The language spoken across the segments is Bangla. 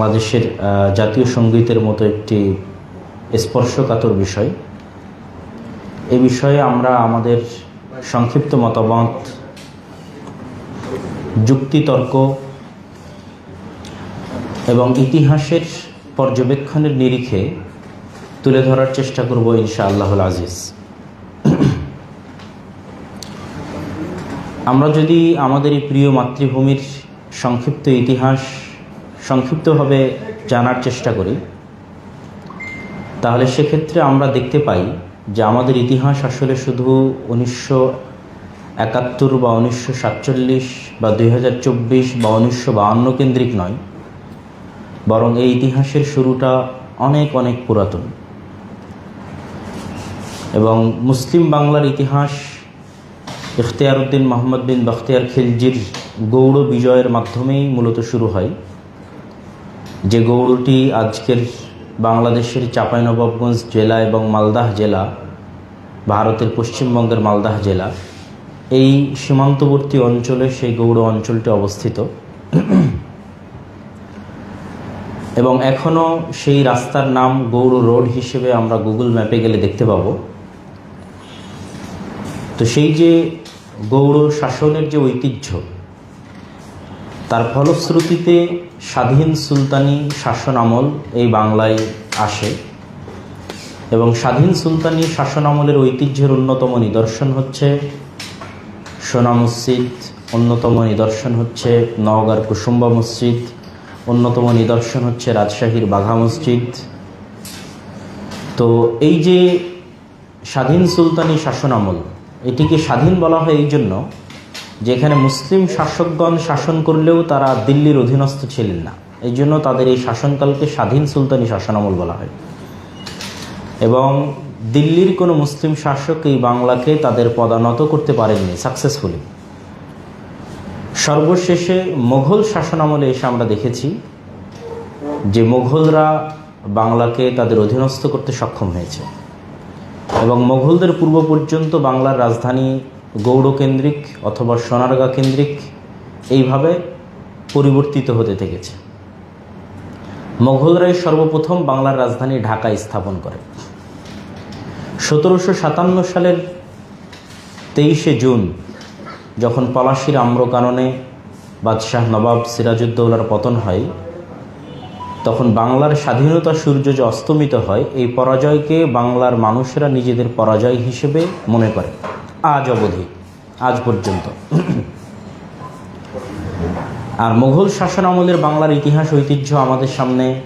বাংলাদেশের জাতীয় সঙ্গীতের মতো একটি স্পর্শকাতর বিষয়। এ বিষয়ে আমরা আমাদের সংক্ষিপ্ত মতামত, যুক্তিতর্ক এবং ইতিহাসের পর্যবেক্ষণের নিরিখে তুলে ধরার চেষ্টা করব ইনশা আল্লাহুল আজিজ। আমরা যদি আমাদের এই প্রিয় মাতৃভূমির সংক্ষিপ্ত ইতিহাস সংক্ষিপ্তভাবে জানার চেষ্টা করি। তাহলে সেক্ষেত্রে আমরা দেখতে পাই যে আমাদের ইতিহাস আসলে শুধু উনিশশো একাত্তর বা উনিশশো সাতচল্লিশ বা দুই হাজার চব্বিশ বা উনিশশো বাহান্ন কেন্দ্রিক নয়, বরং এই ইতিহাসের শুরুটা অনেক অনেক পুরাতন। এবং মুসলিম বাংলার ইতিহাস ইখতিয়ার উদ্দিন মোহাম্মদ বিন বখতিয়ার খিলজির গৌড় বিজয়ের মাধ্যমেই মূলত শুরু হয়। যে গৌড়টি আজকের বাংলাদেশের চাঁপাইনবাবগঞ্জ জেলা এবং মালদাহ জেলা, ভারতের পশ্চিমবঙ্গের মালদাহ জেলা, এই সীমান্তবর্তী অঞ্চলে সেই গৌড় অঞ্চলটি অবস্থিত। এবং এখনও সেই রাস্তার নাম গৌড় রোড হিসেবে আমরা গুগল ম্যাপে গেলে দেখতে পাবো। তো সেই যে গৌড় শাসনের যে ঐতিহ্য তার ফলশ্রুতিতে স্বাধীন সুলতানি শাসন আমল এই বাংলায় আসে এবং স্বাধীন সুলতানি শাসন আমলের ঐতিহ্যের অন্যতম নিদর্শন হচ্ছে সোনা মসজিদ, অন্যতম নিদর্শন হচ্ছে নওগাঁর কুসুম্বা মসজিদ, অন্যতম নিদর্শন হচ্ছে রাজশাহীর বাঘা মসজিদ। তো এই যে স্বাধীন সুলতানি শাসন আমল এটিকে স্বাধীন বলা হয় এই জন্য যেখানে মুসলিম শাসকগণ শাসন করলেও তারা দিল্লির অধীনস্থ ছিলেন না। এই জন্য তাদের এই শাসনকালকে স্বাধীন সুলতানি শাসনামল বলা হয়। এবং দিল্লির কোনো মুসলিম শাসক এই বাংলাকে তাদের পদানত করতে পারেননি সাকসেসফুলি সর্বশেষে মোঘল শাসনামলে এসে আমরা দেখেছি যে মোঘলরা বাংলাকে তাদের অধীনস্থ করতে সক্ষম হয়েছে। এবং মোঘলদের পূর্ব পর্যন্ত বাংলার রাজধানী গৌড়কেন্দ্রিক অথবা সোনারগা কেন্দ্রিক এইভাবে পরিবর্তিত হতে থেকেছে। মোঘলরাই সর্বপ্রথম বাংলার রাজধানী ঢাকায় স্থাপন করে। সতেরোশো সাতান্ন সালের তেইশে জুন, যখন পলাশির আম্রকাননে বাদশাহ নবাব সিরাজউদ্দৌলার পতন হয়, তখন বাংলার স্বাধীনতা সূর্য যে অস্তমিত হয়, এই পরাজয়কে বাংলার মানুষেরা নিজেদের পরাজয় হিসেবে মনে করে। আজ অবধি, আজ পর্যন্ত। আর মুঘল শাসন আমলের বাংলার ইতিহাস ঐতিহ্য আমাদের সামনে,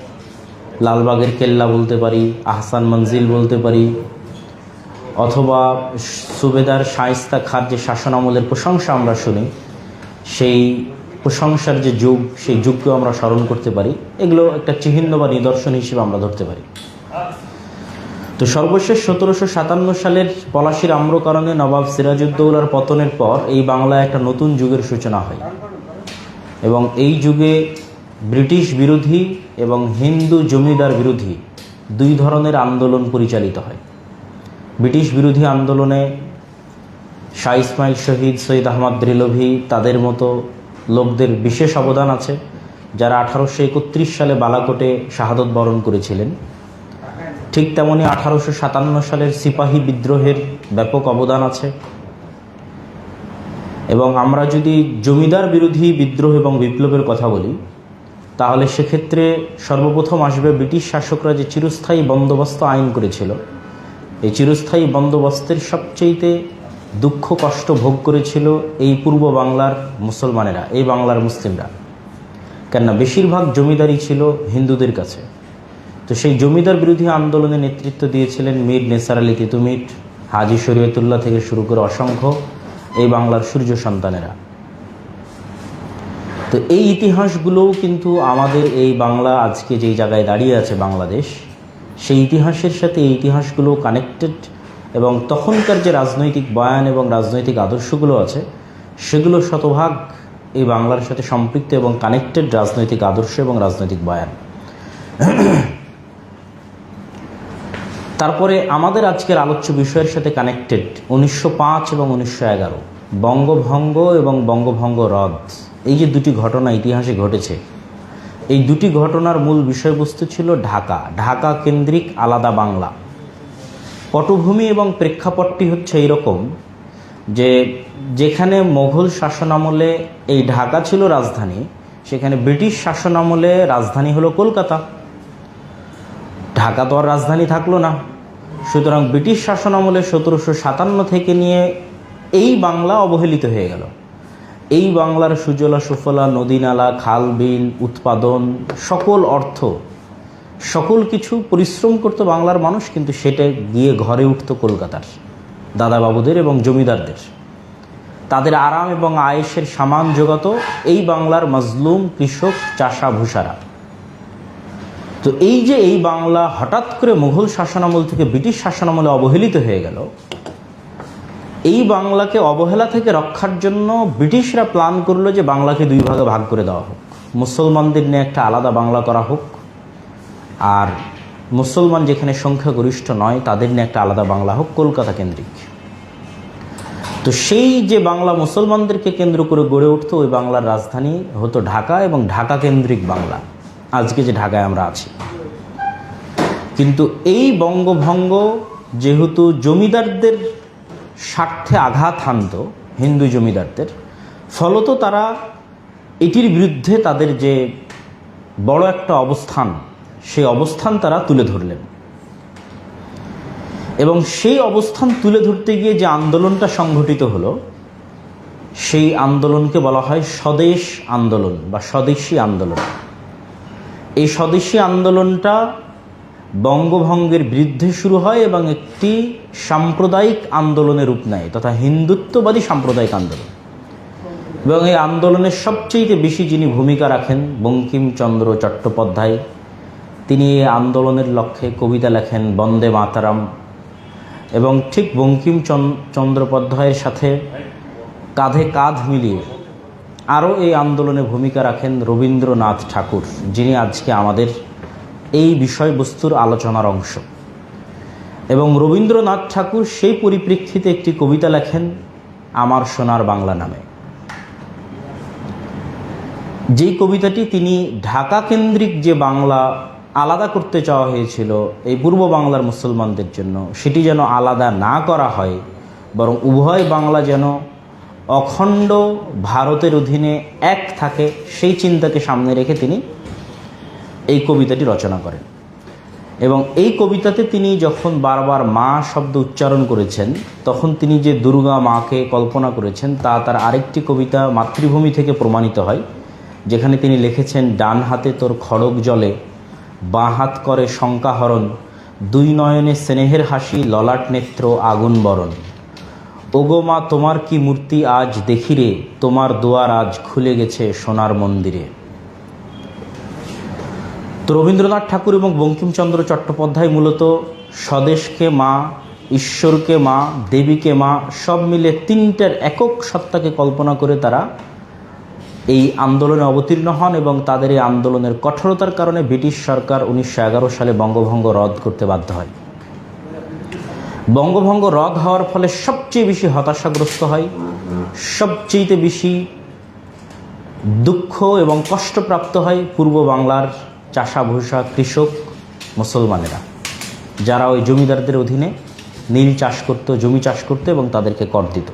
লালবাগের কেল্লা বলতে পারি, আহসান মঞ্জিল বলতে পারি, অথবা সুবেদার শায়স্তা খার যে শাসন আমলের প্রশংসা আমরা শুনি, সেই প্রশংসার যে যুগ, সেই যুগকেও আমরা স্মরণ করতে পারি। এগুলো একটা চিহ্ন বা নিদর্শন হিসেবে আমরা ধরতে পারি। তো সর্বশেষ সতেরোশো সাতান্ন সালের পলাশির আম্রকারণে নবাব সিরাজউদ্দৌলার পতনের পর এই বাংলায় একটা নতুন যুগের সূচনা হয়। এবং এই যুগে ব্রিটিশ বিরোধী এবং হিন্দু জমিদার বিরোধী দুই ধরনের আন্দোলন পরিচালিত হয়। ব্রিটিশ বিরোধী আন্দোলনে শাহ ইসমাইল শহীদ, সৈয়দ আহমদ রিলভি তাদের মতো লোকদের বিশেষ অবদান আছে, যারা আঠারোশো একত্রিশ সালে বালাকোটে শাহাদত বরণ করেছিলেন। ঠিক তেমনি আঠারোশো সাতান্ন সালের সিপাহী বিদ্রোহের ব্যাপক অবদান আছে। এবং আমরা যদি জমিদার বিরোধী বিদ্রোহ এবং বিপ্লবের কথা বলি, তাহলে সেক্ষেত্রে সর্বপ্রথম আসবে ব্রিটিশ শাসকরা যে চিরস্থায়ী বন্দোবস্ত আইন করেছিল, এই চিরস্থায়ী বন্দোবস্তের সবচেয়েতে দুঃখ কষ্ট ভোগ করেছিল এই পূর্ব বাংলার মুসলমানেরা, এই বাংলার মুসলিমরা। কেননা বেশিরভাগ জমিদারি ছিল হিন্দুদের কাছে। তো সেই জমিদার বিরোধী আন্দোলনে নেতৃত্ব দিয়েছিলেন মীর নেসার আলী তিতুমির হাজি শরীয়তুল্লাহ থেকে শুরু করে অসংখ্য এই বাংলার সূর্য সন্তানেরা। তো এই ইতিহাসগুলোও কিন্তু আমাদের এই বাংলা আজকে যেই জায়গায় দাঁড়িয়ে আছে বাংলাদেশ, সেই ইতিহাসের সাথে এই ইতিহাসগুলো কানেক্টেড এবং তখনকার যে রাজনৈতিক বয়ান এবং রাজনৈতিক আদর্শগুলো আছে, সেগুলো শতভাগ এই বাংলার সাথে সম্পৃক্ত এবং কানেক্টেড রাজনৈতিক আদর্শ এবং রাজনৈতিক বয়ান। তারপরে আমাদের আজকের আলোচ্য বিষয়ের সাথে কানেক্টেড উনিশশো পাঁচ এবং উনিশশো এগারো। বঙ্গভঙ্গ এবং বঙ্গভঙ্গ হ্রদ এই যে দুটি ঘটনা ইতিহাসে ঘটেছে, এই দুটি ঘটনার মূল বিষয়বস্তু ছিল ঢাকা। ঢাকা কেন্দ্রিক আলাদা বাংলা। পটভূমি এবং প্রেক্ষাপটটি হচ্ছে এইরকম যে যেখানে মোঘল শাসনামলে এই ঢাকা ছিল রাজধানী, সেখানে ব্রিটিশ শাসনামলে রাজধানী হলো কলকাতা। ঢাকা তো আর রাজধানী থাকল না। সুতরাং ব্রিটিশ শাসন আমলে সতেরোশো সাতান্ন থেকে নিয়ে এই বাংলা অবহেলিত হয়ে গেল। এই বাংলার সুজলা, সুফলা, নদী নালা, খাল, বিল, উৎপাদন, সকল অর্থ, সকল কিছু পরিশ্রম করতো বাংলার মানুষ, কিন্তু সেটা গিয়ে ঘরে উঠতো কলকাতার দাদাবাবুদের এবং জমিদারদের। তাদের আরাম এবং আয়েসের সামান জোগাতো এই বাংলার মজলুম কৃষক চাষা ভূষারা তো এই যে এই বাংলা হঠাৎ করে মুঘল শাসনামল থেকে ব্রিটিশ শাসনামলে অবহেলিত হয়ে গেল, এই বাংলাকে অবহেলা থেকে রক্ষার জন্য ব্রিটিশরা প্ল্যান করল যে বাংলাকে দুই ভাগে ভাগ করে দেওয়া হোক। মুসলমানদের নিয়ে একটা আলাদা বাংলা করা হোক, আর মুসলমান যেখানে সংখ্যাগরিষ্ঠ নয়, তাদের নিয়ে একটা আলাদা বাংলা হোক, কলকাতা কেন্দ্রিক। তো সেই যে বাংলা মুসলমানদেরকে কেন্দ্র করে গড়ে উঠতো, ওই বাংলার রাজধানী হতো ঢাকা, এবং ঢাকা কেন্দ্রিক বাংলা। আজকে যে ঢাকায় আমরা আছি। কিন্তু এই বঙ্গভঙ্গ যেহেতু জমিদারদের স্বার্থে আঘাত হানত, হিন্দু জমিদারদের, ফলত তারা এটির বিরুদ্ধে তাদের যে বড় একটা অবস্থান, সেই অবস্থান তারা তুলে ধরলেন। এবং সেই অবস্থান তুলে ধরতে গিয়ে যে আন্দোলনটা সংঘটিত হলো, সেই আন্দোলনকে বলা হয় স্বদেশ আন্দোলন বা স্বদেশী আন্দোলন। এই স্বদেশী আন্দোলনটা বঙ্গভঙ্গের বিরুদ্ধে শুরু হয় এবং একটি সাম্প্রদায়িক আন্দোলনের রূপ নেয় তথা হিন্দুত্ববাদী সাম্প্রদায়িক আন্দোলন। এবং এই আন্দোলনের সবচেয়ে বেশি যিনি ভূমিকা রাখেন বঙ্কিমচন্দ্র চট্টোপাধ্যায়, তিনি এই আন্দোলনের লক্ষ্যে কবিতা লেখেন বন্দে মাতারাম এবং ঠিক বঙ্কিম চন্দ্রোপাধ্যায়ের সাথে কাঁধে কাঁধ মিলিয়ে আরও এই আন্দোলনে ভূমিকা রাখেন রবীন্দ্রনাথ ঠাকুর, যিনি আজকে আমাদের এই বিষয়বস্তুর আলোচনার অংশ। এবং রবীন্দ্রনাথ ঠাকুর সেই পরিপ্রেক্ষিতে একটি কবিতা লেখেন, আমার সোনার বাংলা নামে। যেই কবিতাটি তিনি ঢাকা কেন্দ্রিক যে বাংলা আলাদা করতে চাওয়া হয়েছিল এই পূর্ব বাংলার মুসলমানদের জন্য, সেটি যেন আলাদা না করা হয়, বরং উভয় বাংলা যেন অখণ্ড ভারতের অধীনে এক থাকে, সেই চিন্তাকে সামনে রেখে তিনি এই কবিতাটি রচনা করেন। এবং এই কবিতাতে তিনি যখন বারবার মা শব্দ উচ্চারণ করেছেন, তখন তিনি যে দুর্গা মাকে কল্পনা করেছেন, তা তার আরেকটি কবিতা মাতৃভূমি থেকে প্রমাণিত হয়, যেখানে তিনি লিখেছেন, ডান হাতে তোর খড়গ জলে, বাঁ হাত করে শঙ্কাহরণ, দুই নয়নে স্নেহের হাসি, ললাট নেত্র আগুন বরণ। ওগো মা, তোমার কি মূর্তি আজ দেখিরে তোমার দুয়ার আজ খুলে গেছে সোনার মন্দিরে। তো রবীন্দ্রনাথ ঠাকুর এবং বঙ্কিমচন্দ্র চট্টোপাধ্যায় মূলত স্বদেশকে মা, ঈশ্বরকে মা, দেবীকে মা, সব মিলে তিনটার একক সত্তাকে কল্পনা করে তারা এই আন্দোলনে অবতীর্ণ হন এবং তাদের এই আন্দোলনের কঠোরতার কারণে ব্রিটিশ সরকার উনিশশো এগারো সালে বঙ্গভঙ্গ রদ করতে বাধ্য হয়। বঙ্গভঙ্গ রদ হওয়ার ফলে সবচেয়ে বেশি হতাশাগ্রস্ত হয় সবচেয়ে বেশি দুঃখ এবং কষ্টপ্রাপ্ত হয় পূর্ব বাংলার চাষাভূষা কৃষক মুসলমানেরা, যারা ওই জমিদারদের অধীনে নীল চাষ করত, জমি চাষ করতো এবং তাদেরকে কর দিত।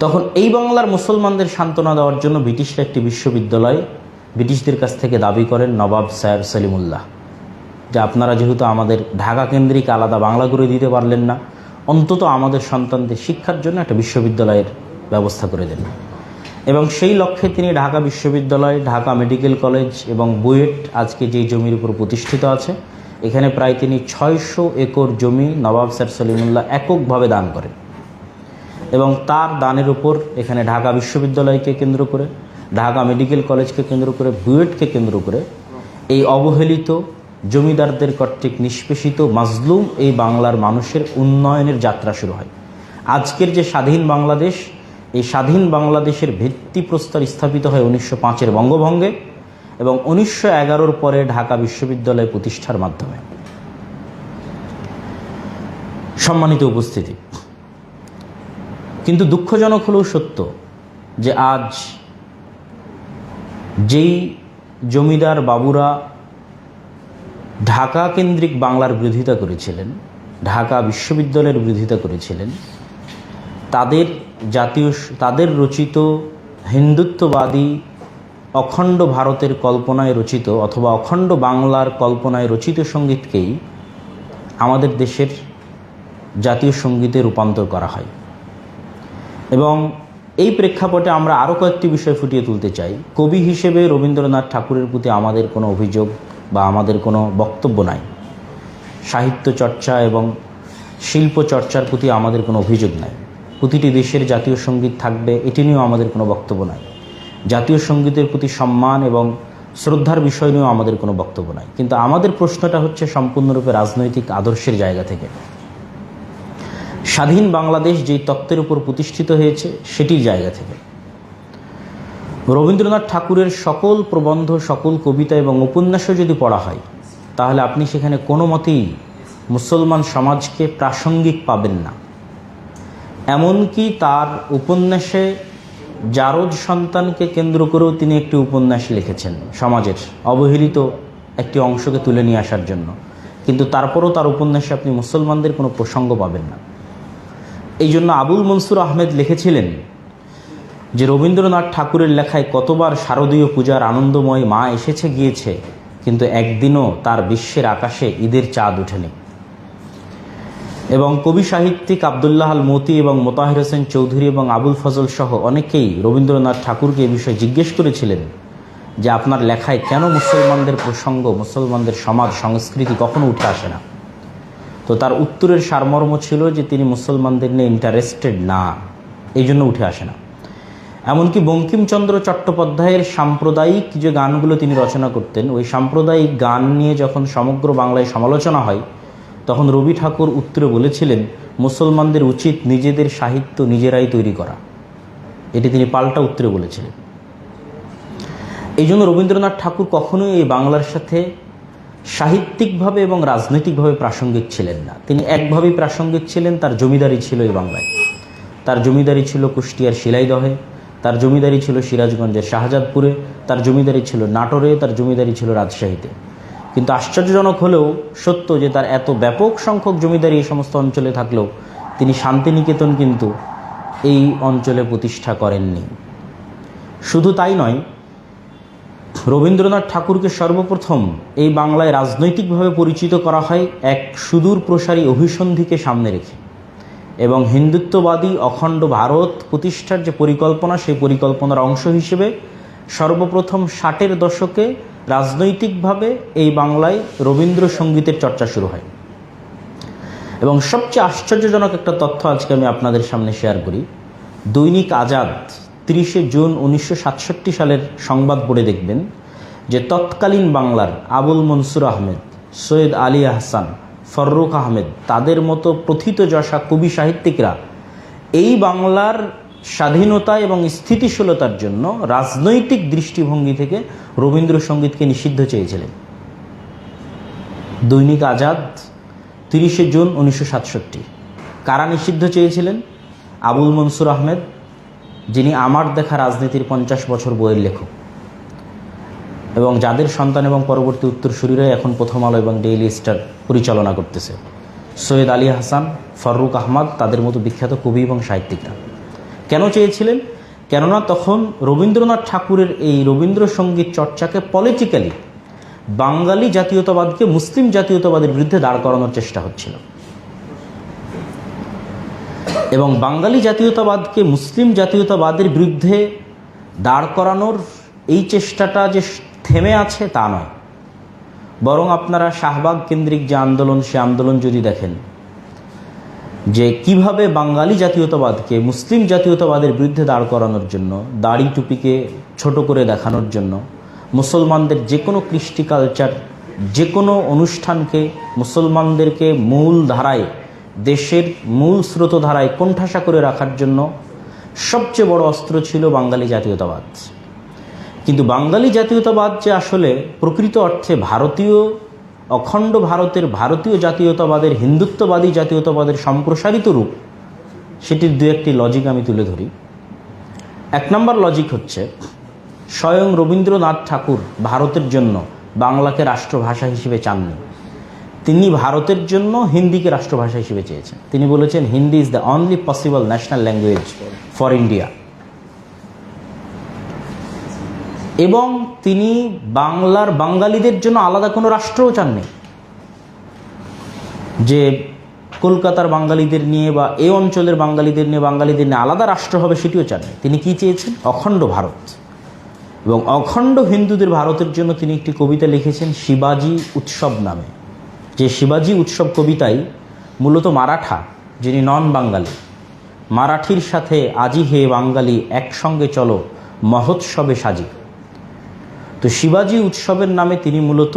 তখন এই বাংলার মুসলমানদের সান্ত্বনা দেওয়ার জন্য ব্রিটিশরা একটি বিশ্ববিদ্যালয় ব্রিটিশদের কাছ থেকে দাবি করেন নবাব সাহেব সলিমুল্লাহ। যে আপনারা যেহেতু আমাদের ঢাকা কেন্দ্রিক আলাদা বাংলা করে দিতে পারলেন না, অন্তত আমাদের সন্তানদের শিক্ষার জন্য একটা বিশ্ববিদ্যালয়ের ব্যবস্থা করে দেন। এবং সেই লক্ষ্যে তিনি ঢাকা বিশ্ববিদ্যালয়, ঢাকা মেডিকেল কলেজ এবং বুয়েট আজকে যেই জমির উপর প্রতিষ্ঠিত আছে, এখানে প্রায় তিনি ছয়শো একর জমি নবাব স্যার সলিমুল্লাহ এককভাবে দান করেন। এবং তার দানের উপর এখানে ঢাকা বিশ্ববিদ্যালয়কে কেন্দ্র করে, ঢাকা মেডিকেল কলেজকে কেন্দ্র করে, বুয়েটকে কেন্দ্র করে এই অবহেলিত জমিদারদের কর্তৃক নিষ্পেষিত মাজলুম এই বাংলার মানুষের উন্নয়নের যাত্রা শুরু হয়। আজকের যে স্বাধীন বাংলাদেশ, এই স্বাধীন বাংলাদেশের ভিত্তিপ্রস্তর স্থাপিত হয় উনিশশো পাঁচের বঙ্গভঙ্গে এবং উনিশশো এগারোর পরে ঢাকা বিশ্ববিদ্যালয় প্রতিষ্ঠার মাধ্যমে। সম্মানিত উপস্থিতি, কিন্তু দুঃখজনক হলেও সত্য যে আজ যেই জমিদার বাবুরা ঢাকা কেন্দ্রিক বাংলার বিরোধিতা করেছিলেন, ঢাকা বিশ্ববিদ্যালয়ের বিরোধিতা করেছিলেন। তাদের জাতীয় তাদের রচিত হিন্দুত্ববাদী অখণ্ড ভারতের কল্পনায় রচিত অথবা অখণ্ড বাংলার কল্পনায় রচিত সঙ্গীতকেই আমাদের দেশের জাতীয় সঙ্গীতে রূপান্তর করা হয়। এবং এই প্রেক্ষাপটে আমরা আরও কয়েকটি বিষয় ফুটিয়ে তুলতে চাই। কবি হিসেবে রবীন্দ্রনাথ ঠাকুরের প্রতি আমাদের কোনো অভিযোগ বা আমাদের কোনো বক্তব্য নাই। সাহিত্য চর্চা এবং শিল্প চর্চার প্রতি আমাদের কোনো অভিযোগ নাই। প্রতিটি দেশের জাতীয় সংগীত থাকবে, এটি নিয়েও আমাদের কোনো বক্তব্য নাই। জাতীয় সঙ্গীতের প্রতি সম্মান এবং শ্রদ্ধার বিষয় নিয়েও আমাদের কোনো বক্তব্য নাই। কিন্তু আমাদের প্রশ্নটা হচ্ছে সম্পূর্ণরূপে রাজনৈতিক আদর্শের জায়গা থেকে। স্বাধীন বাংলাদেশ যেই তত্ত্বের উপর প্রতিষ্ঠিত হয়েছে, সেটির জায়গা থেকে। রবীন্দ্রনাথ ঠাকুরের সকল প্রবন্ধ, সকল কবিতা এবং উপন্যাসও যদি পড়া হয়, তাহলে আপনি সেখানে কোনো মতেই মুসলমান সমাজকে প্রাসঙ্গিক পাবেন না। এমনকি তার উপন্যাসে জারদ সন্তানকে কেন্দ্র করেও তিনি একটি উপন্যাস লিখেছেন, সমাজের অবহেলিত একটি অংশকে তুলে নিয়ে আসার জন্য। কিন্তু তারপরও তার উপন্যাসে আপনি মুসলমানদের কোনো প্রসঙ্গ পাবেন না। এই জন্য আবুল মনসুর আহমেদ লিখেছিলেন যে রবীন্দ্রনাথ ঠাকুরের লেখায় কতবার শারদীয় পূজার আনন্দময় মা এসেছে গিয়েছে, কিন্তু একদিনও তার বিশ্বের আকাশে ঈদের চাঁদ ওঠেনি। এবং কবি সাহিত্যিক আবদুল্লাহ আল মতি এবং মোতাহির হোসেন চৌধুরী এবং আবুল ফজল সহ অনেকেই রবীন্দ্রনাথ ঠাকুরকে এ বিষয়ে জিজ্ঞেস করেছিলেন যে আপনার লেখায় কেন মুসলমানদের প্রসঙ্গ, মুসলমানদের সমাজ, সংস্কৃতি কখনো উঠে আসে না? তো তার উত্তরের সারমর্ম ছিল যে তিনি মুসলমানদের নিয়ে ইন্টারেস্টেড না, এই জন্য উঠে আসে না। এমনকি বঙ্কিমচন্দ্র চট্টোপাধ্যায়ের সাম্প্রদায়িক যে গানগুলো তিনি রচনা করতেন, ওই সাম্প্রদায়িক গান নিয়ে যখন সমগ্র বাংলায় সমালোচনা হয়, তখন রবি ঠাকুর উত্তরে বলেছিলেন, মুসলমানদের উচিত নিজেদের সাহিত্য নিজেরাই তৈরি করা। এটি তিনি পাল্টা উত্তরে বলেছিলেন। এই জন্য রবীন্দ্রনাথ ঠাকুর কখনোই এই বাংলার সাথে সাহিত্যিকভাবে এবং রাজনৈতিকভাবে প্রাসঙ্গিক ছিলেন না। তিনি একভাবেই প্রাসঙ্গিক ছিলেন, তার জমিদারি ছিল এই বাংলায়। তার জমিদারি ছিল কুষ্টিয়ার শিলাইদহে। তার জমিদারি ছিল সিরাজগঞ্জের শাহজাদপুরে, তার জমিদারি ছিল নাটোরে, তার জমিদারি ছিল রাজশাহীতে। কিন্তু আশ্চর্যজনক হলেও সত্য যে তার এত ব্যাপক সংখ্যক জমিদারি এই সমস্ত অঞ্চলে থাকলেও তিনি শান্তিনিকেতন কিন্তু এই অঞ্চলে প্রতিষ্ঠা করেননি। শুধু তাই নয়, রবীন্দ্রনাথ ঠাকুরকে সর্বপ্রথম এই বাংলায় রাজনৈতিকভাবে পরিচিত করা হয় এক সুদূর প্রসারী অভিসন্ধিকে সামনে রেখে। এবং হিন্দুত্ববাদী অখণ্ড ভারত প্রতিষ্ঠার যে পরিকল্পনা, সেই পরিকল্পনার অংশ হিসেবে সর্বপ্রথম ষাটের দশকে রাজনৈতিকভাবে এই বাংলায় রবীন্দ্রসঙ্গীতের চর্চা শুরু হয়। এবং সবচেয়ে আশ্চর্যজনক একটা তথ্য আজকে আমি আপনাদের সামনে শেয়ার করি। দৈনিক আজাদ তিরিশে জুন উনিশশো সাতষট্টি সালের সংবাদ পড়ে দেখবেন যে তৎকালীন বাংলার আবুল মনসুর আহমেদ, সৈয়দ আলী আহসান ফররুখ আহমেদ, তাদের মতো প্রথিতযশা কবি সাহিত্যিকরা এই বাংলার স্বাধীনতা এবং স্থিতিশীলতার জন্য রাজনৈতিক দৃষ্টিভঙ্গি থেকে রবীন্দ্রসঙ্গীতকে নিষিদ্ধ চেয়েছিলেন। দৈনিক আজাদ, তিরিশে জুন উনিশশো সাতষট্টি। কারা নিষিদ্ধ চেয়েছিলেন? আবুল মনসুর আহমেদ, যিনি আমার দেখা রাজনীতির পঞ্চাশ বছর বইয়ের লেখক। এবং যাদের সন্তান এবং পরবর্তী উত্তরসূরিরাই এখন প্রথম আলো এবং ডেইলি স্টার পরিচালনা করতেছে। সৈয়দ আলী হাসান ফররুক আহমদ তাদের মতো বিখ্যাত কবি এবং সাহিত্যিকরা। কেন চেয়েছিলেন? কেননা তখন রবীন্দ্রনাথ ঠাকুরের এই রবীন্দ্রসঙ্গীত চর্চাকে পলিটিক্যালি বাঙালি জাতীয়তাবাদকে মুসলিম জাতীয়তাবাদের বিরুদ্ধে দাঁড় করানোর চেষ্টা হচ্ছিল। এবং বাঙালি জাতীয়তাবাদকে মুসলিম জাতীয়তাবাদের বিরুদ্ধে দাঁড় করানোর এই চেষ্টাটা যে থেমে আছে তা নয়। বরং আপনারা শাহবাগ কেন্দ্রিক যে আন্দোলন, সে আন্দোলন যদি দেখেন, যে কীভাবে বাঙালি জাতীয়তাবাদকে, মুসলিম জাতীয়তাবাদের বিরুদ্ধে দাঁড় করানোর জন্য, দাড়ি টুপিকে ছোট করে দেখানোর জন্য, মুসলমানদের যে কোনো কৃষ্টি কালচার যে কোনো অনুষ্ঠানকে, মুসলমানদেরকে মূল ধারায়, দেশের মূল স্রোতধারায় কোণঠাসা করে রাখার জন্য সবচেয়ে বড় অস্ত্র ছিল বাঙালি জাতীয়তাবাদ। কিন্তু বাঙালি জাতীয়তাবাদ যে আসলে প্রকৃত অর্থে ভারতীয়, অখণ্ড ভারতের ভারতীয় জাতীয়তাবাদের, হিন্দুত্ববাদী জাতীয়তাবাদের সম্প্রসারিত রূপ, সেটির দু একটি লজিক আমি তুলে ধরি। এক নম্বর লজিক হচ্ছে, স্বয়ং রবীন্দ্রনাথ ঠাকুর ভারতের জন্য বাংলাকে রাষ্ট্রভাষা হিসেবে চাননি। তিনি ভারতের জন্য হিন্দিকে রাষ্ট্রভাষা হিসেবে চেয়েছেন। তিনি বলেছেন, Hindi is the only possible national language for India এবং তিনি বাংলার বাঙালিদের জন্য আলাদা কোনো রাষ্ট্রও চাননি। যে কলকাতার বাঙালিদের নিয়ে বা এ অঞ্চলের বাঙালিদের নিয়ে বাঙালিদের নিয়ে আলাদা রাষ্ট্র হবে সেটিও চাননি। তিনি কি চেয়েছেন? অখণ্ড ভারত। এবং অখণ্ড হিন্দুদের ভারতের জন্য তিনি একটি কবিতা লিখেছেন, শিবাজি উৎসব নামে। যে শিবাজি উৎসব কবিতায় মূলত মারাঠা, যিনি নন বাঙালি মারাঠির সাথে আজি হে বাঙালি, একসঙ্গে চলো, মহোৎসবে সাজি। তো শিবাজি উৎসবের নামে তিনি মূলত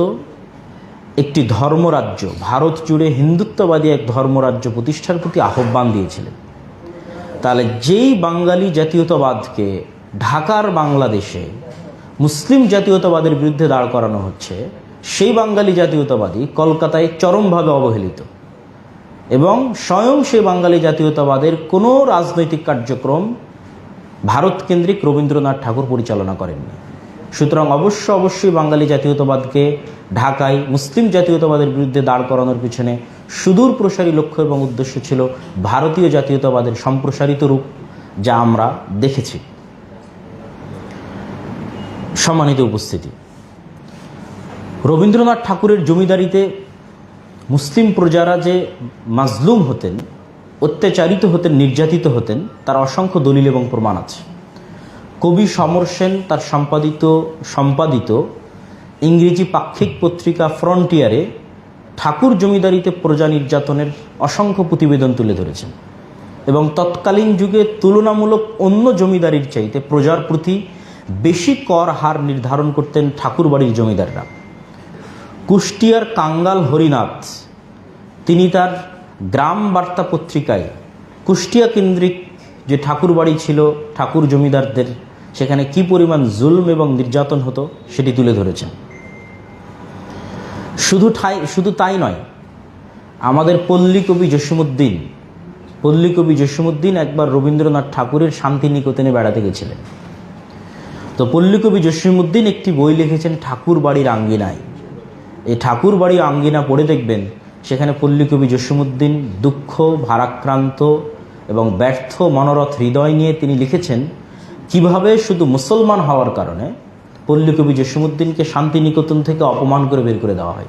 একটি ধর্মরাজ্য, ভারত জুড়ে হিন্দুত্ববাদী এক ধর্মরাজ্য প্রতিষ্ঠার প্রতি আহ্বান দিয়েছিলেন। তাহলে যেই বাঙালি জাতীয়তাবাদকে ঢাকার বাংলাদেশে মুসলিম জাতীয়তাবাদের বিরুদ্ধে দাঁড় করানো হচ্ছে, সেই বাঙালি জাতীয়তাবাদী কলকাতায় চরমভাবে অবহেলিত এবং স্বয়ং সেই বাঙালি জাতীয়তাবাদের কোনো রাজনৈতিক কার্যক্রম ভারত কেন্দ্রিক রবীন্দ্রনাথ ঠাকুর পরিচালনা করেননি। সুতরাং অবশ্য অবশ্যই বাঙালি জাতীয়তাবাদকে ঢাকায় মুসলিম জাতীয়তাবাদের বিরুদ্ধে দাঁড় করানোর পিছনে সুদূর প্রসারী লক্ষ্য এবং উদ্দেশ্য ছিল ভারতীয় জাতীয়তাবাদের সম্প্রসারিত রূপ, যা আমরা দেখেছি। সম্মানিত উপস্থিতি। রবীন্দ্রনাথ ঠাকুরের জমিদারিতে মুসলিম প্রজারা যে মাজলুম হতেন, অত্যাচারিত হতেন, নির্যাতিত হতেন, তার অসংখ্য দলিল এবং প্রমাণ আছে। কবি সমর সেন তার সম্পাদিত সম্পাদিত ইংরেজি পাক্ষিক পত্রিকা ফ্রন্টিয়ারে ঠাকুর জমিদারিতে প্রজা নির্যাতনের অসংখ্য প্রতিবেদন তুলে ধরেছেন এবং তৎকালীন যুগে তুলনামূলক অন্য জমিদারির চাইতে প্রজার প্রতি বেশি কর হার নির্ধারণ করতেন ঠাকুরবাড়ির জমিদাররা। কুষ্টিয়ার কাঙ্গাল হরিনাথ, তিনি তার গ্রাম বার্তা পত্রিকায় কুষ্টিয়া কেন্দ্রিক যে ঠাকুরবাড়ি ছিল, ঠাকুর জমিদারদের সেখানে কি পরিমাণ জুলম এবং নির্যাতন হতো সেটি তুলে ধরেছেন। শুধু ঠাই শুধু তাই নয়, আমাদের পল্লী কবি জসীমুদ্দিন পল্লী কবি জসীমুদ্দিন একবার রবীন্দ্রনাথ ঠাকুরের শান্তিনিকেতনে বেড়াতে গেছিলেন। তো পল্লীকবি জসীমুদ্দিন একটি বই লিখেছেন ঠাকুর বাড়ির আঙ্গিনায়। এই ঠাকুর বাড়ির আঙ্গিনা পড়ে দেখবেন, সেখানে পল্লীকবি জসীমুদ্দিন দুঃখ, ভারাক্রান্ত এবং ব্যর্থ, মনোরথ হৃদয় নিয়ে তিনি লিখেছেন কীভাবে শুধু মুসলমান হওয়ার কারণে পল্লীকবি জসীমুদ্দিনকে শান্তিনিকেতন থেকে অপমান করে বের করে দেওয়া হয়?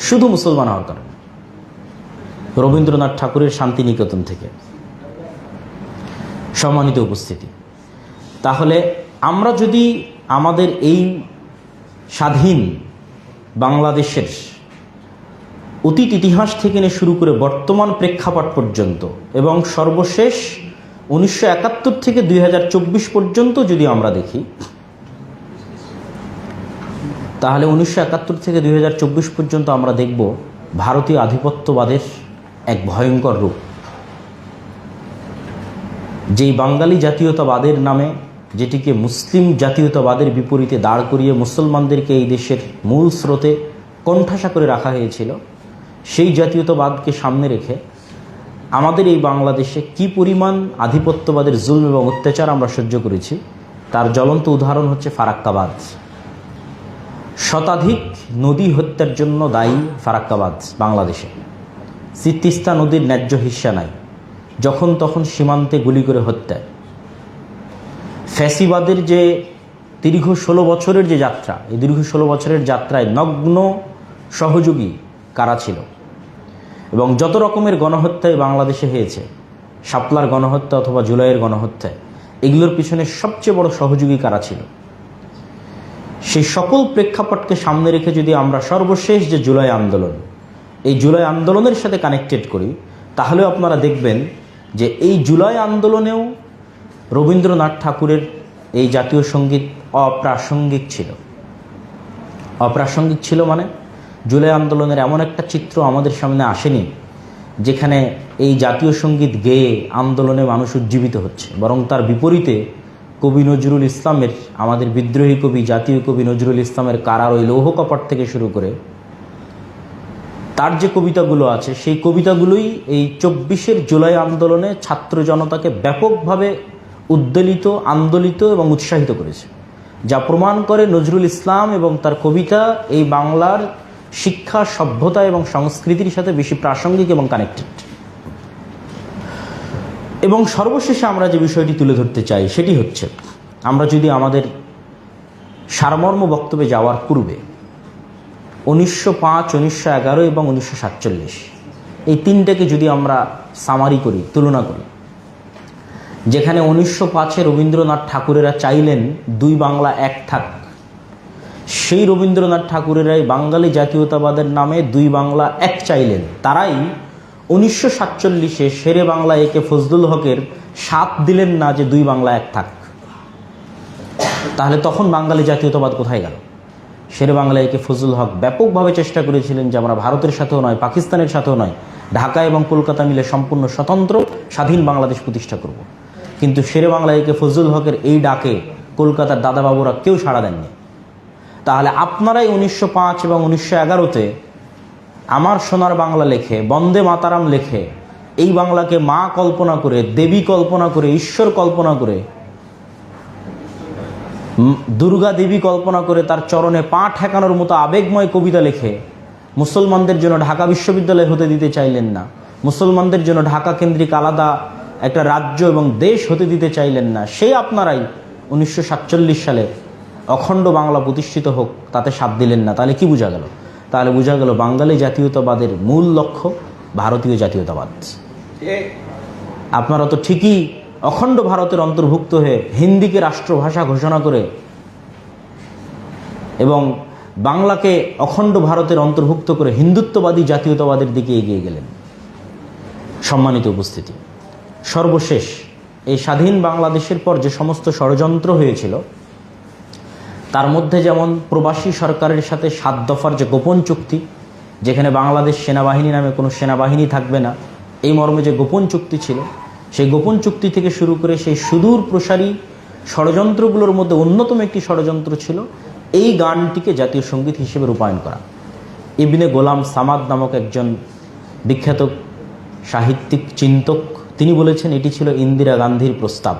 শুধু মুসলমান হওয়ার কারণে। রবীন্দ্রনাথ ঠাকুরের শান্তিনিকেতন থেকে। সম্মানিত উপস্থিতি। তাহলে আমরা যদি আমাদের এই স্বাধীন বাংলাদেশের অতীত ইতিহাস থেকে শুরু করে বর্তমান প্রেক্ষাপট পর্যন্ত এবং সর্বশেষ উনিশশো একাত্তর থেকে দুই হাজার চব্বিশ পর্যন্ত যদি আমরা দেখি, তাহলে উনিশশো একাত্তর থেকে দুই হাজার চব্বিশ পর্যন্ত আমরা দেখব ভারতীয় আধিপত্যবাদের এক ভয়ঙ্কর রূপ। যেই বাঙালি জাতীয়তাবাদের নামে যেটিকে মুসলিম জাতীয়তাবাদের বিপরীতে দাঁড় করিয়ে মুসলমানদেরকে এই দেশের মূল স্রোতে কণ্ঠাসা করে রাখা হয়েছিল, সেই জাতীয়তাবাদকে সামনে রেখে আমাদের এই বাংলাদেশে কি পরিমাণ আধিপত্যবাদের জুলম এবং অত্যাচার আমরা সহ্য করেছি, তার জ্বলন্ত উদাহরণ হচ্ছে ফারাক্কাবাদ। শতাধিক নদী হত্যার জন্য দায়ী ফারাক্কাবাদ বাংলাদেশে। সিত্তিস্তা নদীর ন্যায্য হিস্সা নাই। যখন তখন সীমান্তে গুলি করে হত্যা। ফ্যাসিবাদের যে দীর্ঘ ষোলো বছরের যে যাত্রা, এই দীর্ঘ ষোলো বছরের যাত্রায় নগ্ন সহযোগী কারা ছিল? এবং যত রকমের গণহত্যায় বাংলাদেশে হয়েছে, শাপলার গণহত্যা অথবা জুলাইয়ের গণহত্যায় এগুলোর পিছনে সবচেয়ে বড় সহযোগী কারা ছিল? সেই সকল প্রেক্ষাপটকে সামনে রেখে যদি আমরা সর্বশেষ যে জুলাই আন্দোলন, এই জুলাই আন্দোলনের সাথে কানেক্টেড করি তাহলে আপনারা দেখবেন যে এই জুলাই আন্দোলনেও রবীন্দ্রনাথ ঠাকুরের এই জাতীয় সংগীত অপ্রাসঙ্গিক ছিল। অপ্রাসঙ্গিক ছিল মানে? জুলাই আন্দোলনের এমন একটা চিত্র আমাদের সামনে আসেনি, যেখানে এই জাতীয় সংগীত গেয়ে আন্দোলনে মানুষ উজ্জীবিত হচ্ছে। বরং তার বিপরীতে কবি নজরুল ইসলামের, আমাদের বিদ্রোহী কবি, জাতীয় কবি নজরুল ইসলামের কারার ওই লৌহ কপাট থেকে শুরু করে তার যে কবিতাগুলো আছে, সেই কবিতাগুলোই এই চব্বিশের জুলাই আন্দোলনে ছাত্র জনতাকে ব্যাপকভাবে উদ্বেলিত, আন্দোলিত এবং উৎসাহিত করেছে। যা প্রমাণ করে নজরুল ইসলাম এবং তার কবিতা এই বাংলার শিক্ষা, সভ্যতা এবং সংস্কৃতির সাথে বেশি প্রাসঙ্গিক এবং কানেক্টেড এবং সর্বশেষে আমরা যে বিষয়টি তুলে ধরতে চাই, সেটি হচ্ছে, আমরা যদি আমাদের সারমর্ম বক্তব্যে যাওয়ার পূর্বে উনিশশো পাঁচ, উনিশশো এগারো এবং উনিশশো সাতচল্লিশ এই তিনটাকে যদি আমরা সামারি করি, তুলনা করি, যেখানে উনিশশো পাঁচে রবীন্দ্রনাথ ঠাকুরেরা চাইলেন দুই বাংলা এক থাক। সেই রবীন্দ্রনাথ ঠাকুরেরাই বাঙালি জাতীয়তাবাদের নামে দুই বাংলা এক চাইলেন। তারাই উনিশশো সাতচল্লিশে শেরে বাংলা একে ফজলুল হকের সাত দিলেন না যে দুই বাংলা এক থাক। তাহলে তখন বাঙালি জাতীয়তাবাদ কোথায় গেল? শেরে বাংলা একে ফজলুল হক ব্যাপকভাবে চেষ্টা করেছিলেন যে আমরা ভারতের সাথেও নয়, পাকিস্তানের সাথেও নয়, ঢাকা এবং কলকাতা মিলে সম্পূর্ণ স্বতন্ত্র, স্বাধীন বাংলাদেশ প্রতিষ্ঠা করব। কিন্তু শেরে বাংলা একে ফজলুল হকের এই ডাকে কলকাতার দাদাবাবুরা কেউ সাড়া দেননি। তাহলে আপনারাই উনিশশো পাঁচ এবং উনিশশো এগারোতে আমার সোনার বাংলা লেখে, বন্দে মাতারাম লেখে, এই বাংলাকে মা কল্পনা করে, দেবী কল্পনা করে, ঈশ্বর কল্পনা করে দুর্গা দেবী কল্পনা করে তার চরণে পা ঠেকানোর মতো আবেগময় কবিতা লেখে, মুসলমানদের জন্য ঢাকা বিশ্ববিদ্যালয় হতে দিতে চাইলেন না, মুসলমানদের জন্য ঢাকা কেন্দ্রিক আলাদা একটা রাজ্য এবং দেশ হতে দিতে চাইলেন না, সেই আপনারাই উনিশশো সাতচল্লিশ সালে অখণ্ড বাংলা প্রতিষ্ঠিত হোক তাতে সাপ দিলেন না। তাহলে কি বোঝা গেল? তাহলে বোঝা গেল বাঙালি জাতীয়তাবাদের মূল লক্ষ্য ভারতীয় জাতীয়তাবাদ। আপনারা তো ঠিকই অখণ্ড ভারতের অন্তর্ভুক্ত হয়ে হিন্দিকে রাষ্ট্রভাষা ঘোষণা করে এবং বাংলাকে অখণ্ড ভারতের অন্তর্ভুক্ত করে হিন্দুত্ববাদী জাতীয়তাবাদের দিকে এগিয়ে গেলেন। সম্মানিত উপস্থিতি সর্বশেষ এই স্বাধীন বাংলাদেশের পর যে সমস্ত ষড়যন্ত্র হয়েছিল তার মধ্যে যেমন প্রবাসী সরকারের সাথে সাত দফার যে গোপন চুক্তি, যেখানে বাংলাদেশ সেনাবাহিনী নামে কোনো সেনাবাহিনী থাকবে না, এই মর্মে যে গোপন চুক্তি ছিল, সেই গোপন চুক্তি থেকে শুরু করে সেই সুদূর প্রসারী ষড়যন্ত্রগুলোর মধ্যে অন্যতম একটি ষড়যন্ত্র ছিল, এই গানটিকে জাতীয় সংগীত হিসেবে রূপায়ণ করা। ইবনে গোলাম সামাদ নামক একজন বিখ্যাত সাহিত্যিক, চিন্তক, তিনি বলেছেন, এটি ছিল ইন্দিরা গান্ধীর প্রস্তাব।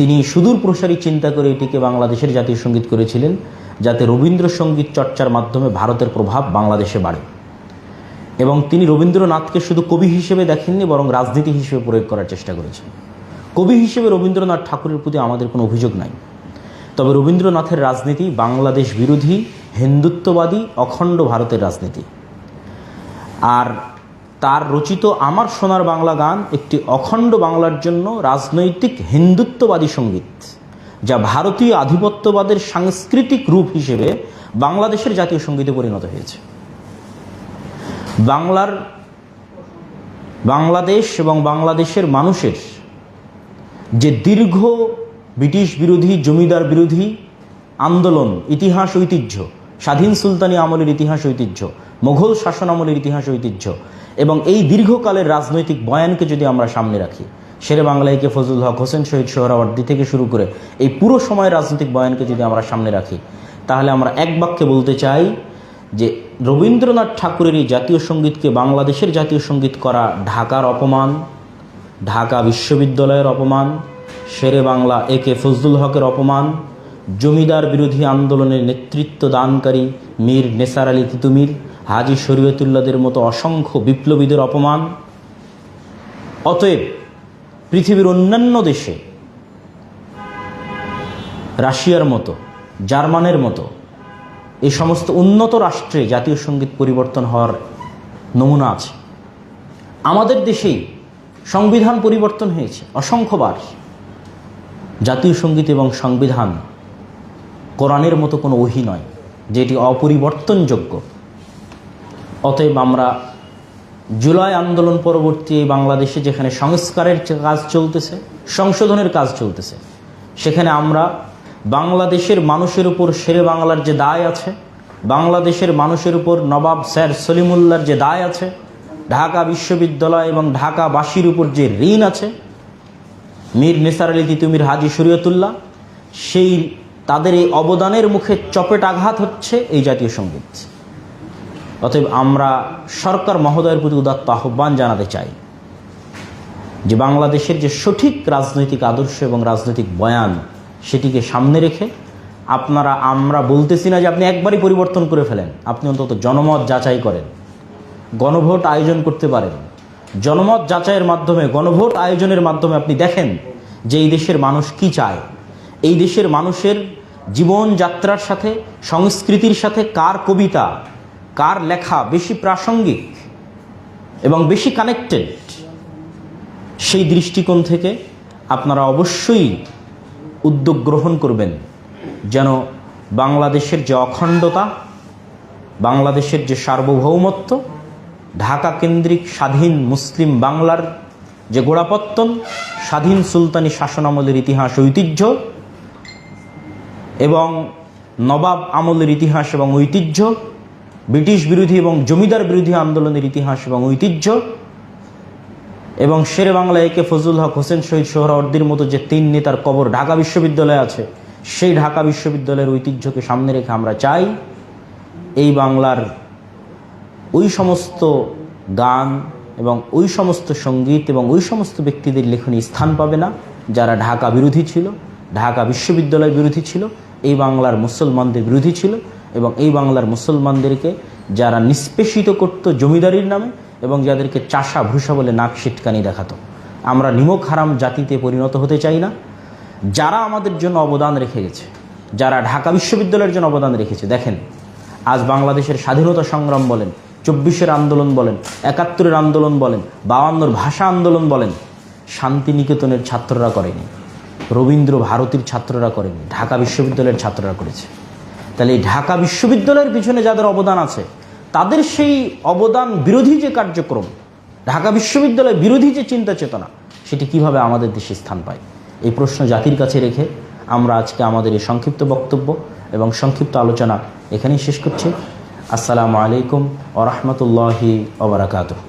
তিনি সুদূর প্রসারী চিন্তা করে এটিকে বাংলাদেশের জাতীয় সংগীত করেছিলেন, যাতে রবীন্দ্রসঙ্গীত চর্চার মাধ্যমে ভারতের প্রভাব বাংলাদেশে বাড়ে। এবং তিনি রবীন্দ্রনাথকে শুধু কবি হিসেবে দেখেননি, বরং রাজনীতি হিসেবে প্রয়োগ করার চেষ্টা করেছেন। কবি হিসেবে রবীন্দ্রনাথ ঠাকুরের প্রতি আমাদের কোনো অভিযোগ নাই। তবে রবীন্দ্রনাথের রাজনীতি বাংলাদেশ বিরোধী, হিন্দুত্ববাদী, অখণ্ড ভারতের রাজনীতি। আর তার রচিত আমার সোনার বাংলা গান একটি অখণ্ড বাংলার জন্য রাজনৈতিক হিন্দুত্ববাদী সংগীত, যা ভারতীয় আধিপত্যবাদের সাংস্কৃতিক রূপ হিসেবে বাংলাদেশের জাতীয় সঙ্গীতে পরিণত হয়েছে। বাংলার, বাংলাদেশ এবং বাংলাদেশের মানুষের যে দীর্ঘ ব্রিটিশ বিরোধী, জমিদার বিরোধী আন্দোলন, ইতিহাস ঐতিহ্য, স্বাধীন সুলতানি আমলের ইতিহাস ঐতিহ্য, মোঘল শাসন আমলের ইতিহাস ঐতিহ্য এবং এই দীর্ঘকালের রাজনৈতিক বয়ানকে যদি আমরা সামনে রাখি, শেরে বাংলাইকে ফজলুল হক হোসেন, শহীদ সোহরাওয়ার্দী থেকে শুরু করে এই পুরো সময়ের রাজনৈতিক বয়ানকে যদি আমরা সামনে রাখি, তাহলে আমরা এক বাক্যে বলতে চাই যে রবীন্দ্রনাথ ঠাকুরের এই জাতীয় সঙ্গীতকে বাংলাদেশের জাতীয় সংগীত করা ঢাকার অপমান, ঢাকা বিশ্ববিদ্যালয়ের অপমান, শেরে বাংলা এ কে ফজলুল হকের অপমান, জমিদার বিরোধী আন্দোলনের নেতৃত্ব দানকারী মীর নেসার আলী তিতুমির হাজি শরীয়তুল্লাদের মতো অসংখ্য বিপ্লবীদের অপমান। অতএব পৃথিবীর অন্যান্য দেশে রাশিয়ার মতো, জার্মানের মতো এই সমস্ত উন্নত রাষ্ট্রে জাতীয় সংগীত পরিবর্তন হওয়ার নমুনা আছে। আমাদের দেশেই সংবিধান পরিবর্তন হয়েছে অসংখ্যবার। জাতীয় সংগীত এবং সংবিধান কোরআনের মতো কোনো ওহি নয়, যেটি অপরিবর্তনযোগ্য। অতএব আমরা জুলাই আন্দোলন পরবর্তী বাংলাদেশে যেখানে সংস্কারের কাজ চলতেছে, সংশোধনের কাজ চলতেছে, সেখানে আমরা বাংলাদেশের মানুষের উপর শেরে বাংলার যে দায় আছে, বাংলাদেশের মানুষের উপর নবাব স্যার সলিমুল্লার যে দায় আছে, ঢাকা বিশ্ববিদ্যালয় এবং ঢাকাবাসীর উপর যে ঋণ আছে, মীর নেসার আলী তিতুমির হাজি শরীয়তুল্লাহ, সেই তাদের এই অবদানের মুখে চপেট আঘাত হচ্ছে এই জাতীয় সংগীত অতএব আমরা সরকার মহোদয়ের প্রতি উদাত্ত আহ্বান জানাতে চাই যে বাংলাদেশের যে সঠিক রাজনৈতিক আদর্শ এবং রাজনৈতিক বয়ান সেটিকে সামনে রেখে আপনারা, আমরা বলতেছি না যে আপনি একবারই পরিবর্তন করে ফেলেন। আপনি অন্তত জনমত যাচাই করেন, গণভোট আয়োজন করতে পারেন। জনমত যাচাইয়ের মাধ্যমে, গণভোট আয়োজনের মাধ্যমে আপনি দেখেন যে এই দেশের মানুষ কি চায়। এই দেশের মানুষের জীবনযাত্রার সাথে, সংস্কৃতির সাথে কার কবিতা কার লেখা বেশি প্রাসঙ্গিক এবং বেশি কানেক্টেড সেই দৃষ্টিকোণ থেকে আপনারা অবশ্যই উদ্যোগ গ্রহণ করবেন যেন বাংলাদেশের যে অখণ্ডতা, বাংলাদেশের যে সার্বভৌমত্ব ঢাকা কেন্দ্রিক স্বাধীন মুসলিম বাংলার যে গোড়াপত্তন, স্বাধীন সুলতানি শাসনামলের ইতিহাস ঐতিহ্য এবং নবাব আমলের ইতিহাস এবং ঐতিহ্য ব্রিটিশ বিরোধী এবং জমিদার বিরোধী আন্দোলনের ইতিহাস এবং ঐতিহ্য। এবং শেরে বাংলা একে ফজলুল হক হোসেন শহীদ সোহরাওয়ার্দীর মতো যে তিন নেতার কবর ঢাকা বিশ্ববিদ্যালয়ে আছে, সেই ঢাকা বিশ্ববিদ্যালয়ের ঐতিহ্যকে সামনে রেখে আমরা চাই। এই বাংলার ওই সমস্ত গান এবং ওই সমস্ত সংগীত এবং ওই সমস্ত ব্যক্তিদের লেখনী স্থান পাবে না, যারা ঢাকা বিরোধী ছিল, ঢাকা বিশ্ববিদ্যালয় বিরোধী ছিল, এই বাংলার মুসলমানদের বিরোধী ছিল। এবং এই বাংলার মুসলমানদেরকে যারা নিষ্পেষিত করত জমিদারির নামে এবং যাদেরকে চাষা ভূষা বলে নাক সিটকানি দেখাতো। আমরা নিমক হারাম জাতিতে পরিণত হতে চাই না। যারা আমাদের জন্য অবদান রেখে গেছে, যারা ঢাকা বিশ্ববিদ্যালয়ের জন্য অবদান রেখেছে, দেখেন, আজ বাংলাদেশের স্বাধীনতা সংগ্রাম বলেন, চব্বিশের আন্দোলন বলেন, একাত্তরের আন্দোলন বলেন বায়ান্নর ভাষা আন্দোলন বলেন, শান্তিনিকেতনের ছাত্ররা করেনি, রবীন্দ্র ভারতীর ছাত্ররা করেনি, ঢাকা বিশ্ববিদ্যালয়ের ছাত্ররা করেছে। তাহলে এই ঢাকা বিশ্ববিদ্যালয়ের পিছনে যাদের অবদান আছে, তাদের সেই অবদান বিরোধী যে কার্যক্রম, ঢাকা বিশ্ববিদ্যালয় বিরোধী যে চিন্তা চেতনা, সেটি কীভাবে আমাদের দেশে স্থান পায়? এই প্রশ্ন জাতির কাছে রেখে আমরা আজকে আমাদের এই সংক্ষিপ্ত বক্তব্য এবং সংক্ষিপ্ত আলোচনা এখানেই শেষ করছি। আসসালামু আলাইকুম ওরহমতুল্লাহি ওবরাকাতুহ